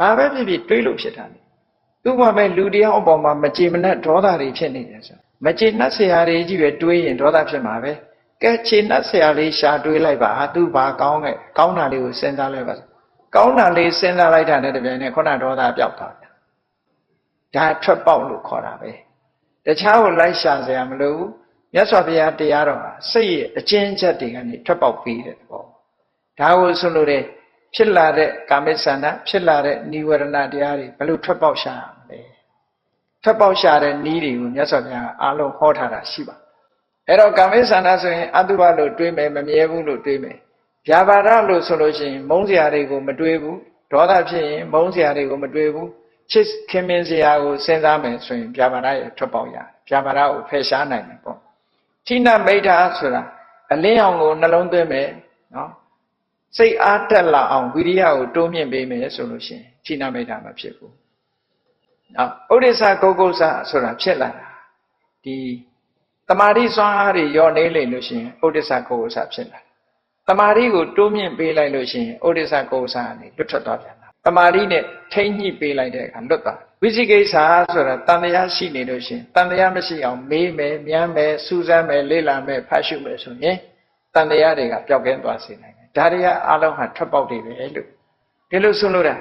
ဘာပဲဖြစ်ဖြစ်တွေးလို့ဖြစ်တာလေသူ့ဘာပဲလူတယောက်အပေါ်မှာမကြေမနက်ဒေါသတွေဖြစ်နေတယ်ဆိုမကြေနက်ဆရာတွေကြီးပဲတွေးရင်ဒေါသဖြစ်မှာပဲကဲကြေနက်ဆရာလေးရှာတွေးလိုက်ပါသူ့ဘာကောင်းခဲ့ကောင်းတာလေးကိုစဉ်းစားလိုက်ပါကောင်းတာလေးစဉ်းစားလိုက်တာနဲ့တပြိုင်နက်ခုနဒေါသပျောက်သွားတယ်ဒါထွက်ပေါက်လို့ခေါ်တာပဲတခြားကိုလိုက်ရှာစရာမလိုဘူးမြတ်စွာဘုရားတရားတော်ဟာစိတ်ရဲ့အကျဉ်းချက်တွေကနေထွက်ပေါက်ပြီးတဲ့သဘောဒါကိုဆိုလို့တဲ့ ဖြစ်လာတဲ့ကာမိသန္တာဖြစ်လာတဲ့និဝရဏတရားတွေဘယ်လိုထွက်ပေါက်ရှာရမလဲထွက်ပေါက်ရှာတဲ့နည်းတွေကိုမြတ်စွာဘုရားအားလုံးဟောထားတာရှိပါအဲ့တော့ကာမိသန္တာဆိုရင်အတုပလို့တွေးမယ်မမြဲဘူးလို့တွေးမယ်ဗျာပါဒလို့ဆိုလို့ရှိရင်မုန်းစရာတွေကိုမတွေးဘူးဒေါသဖြစ်ရင်မုန်းစရာတွေကိုမတွေးဘူးချစ်ခင်မင်းစရာကိုစဉ်းစားမယ်ဆိုရင်ဗျာပါဒရဲ့ထွက်ပေါက်ရတယ်ဗျာပါဒကိုဖယ်ရှားနိုင်တယ်ပေါ့ဌိနမိဋ္ဌာဆိုတာအလင်းအောင်ကိုနှလုံးသွင်းမယ်နော် စိတ်အားတက်လာအောင်ဝိရိယကိုတိုးမြင့်ပေးမယ်ဆိုလို့ရှိရင်ဌိနမိဋ္ဌာမဖြစ်ဘူးနော်ဥဒိစ္စကုတ်ကုတ်ဆဆိုတာဖြစ်လာတာဒီတမာတိစွမ်းအားတွေယောနေလိမ့်လို့ရှိရင်ဥဒိစ္စကုတ်ကုတ်ဆဖြစ်လာတမာတိကိုတိုးမြင့်ပေးလိုက်လို့ရှိရင်ဥဒိစ္စကုတ်ကုတ်ဆကနေလွတ်ထွက်သွားပြန်တာတမာတိနဲ့ထိမ့်ညှိပေးလိုက်တဲ့အခါလွတ်သွားဝိသိကိစ္စဆိုတာတန်တရားရှိနေလို့ရှိရင်တန်တရားမရှိအောင်မေးမယ်မြန်းမယ်စူးစမ်းမယ်လေ့လာမယ်ဖတ်ရှုမယ်ဆိုရင်တန်တရားတွေကပျောက်ကင်းသွားစေနိုင်တယ် ဒါတွေကအားလုံးဟာထွက်ပေါက်တွေပဲလို့ဒီလိုဆိုလို့တာ